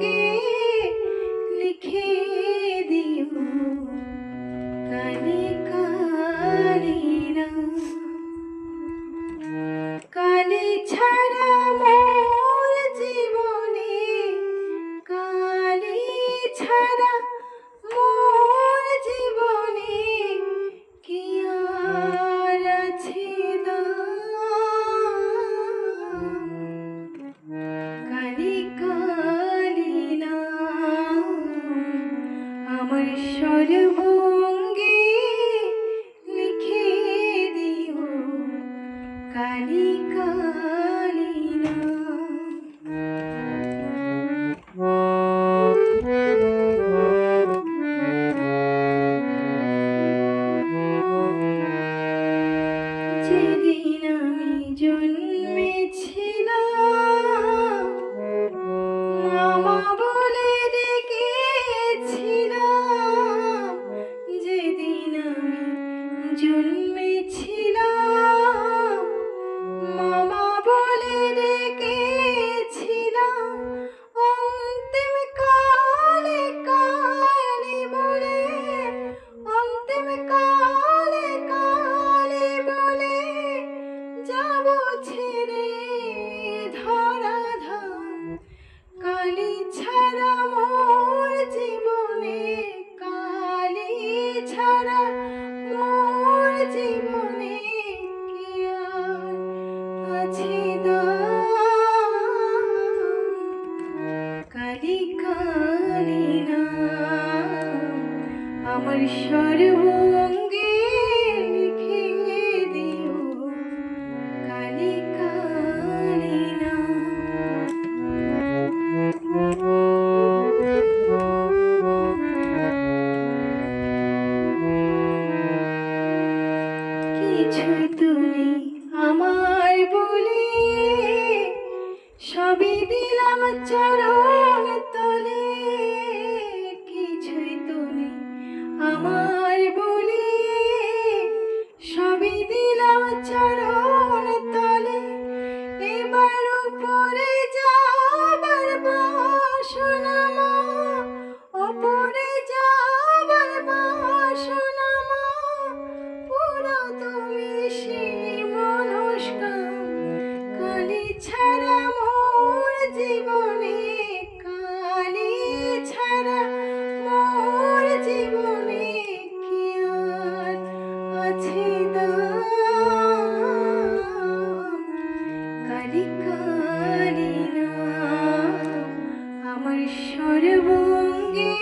தங்கி olho God. সর্বঙ্গে তুমি আমার বলে সবই দিলাম চারা আমার উপরে যাবার বাসনা মা উপরে যাবার বাসনা মা। পুরো তুমি সেই মনস্কাম, কালী ছাড়া আমার সর্বঙ্গে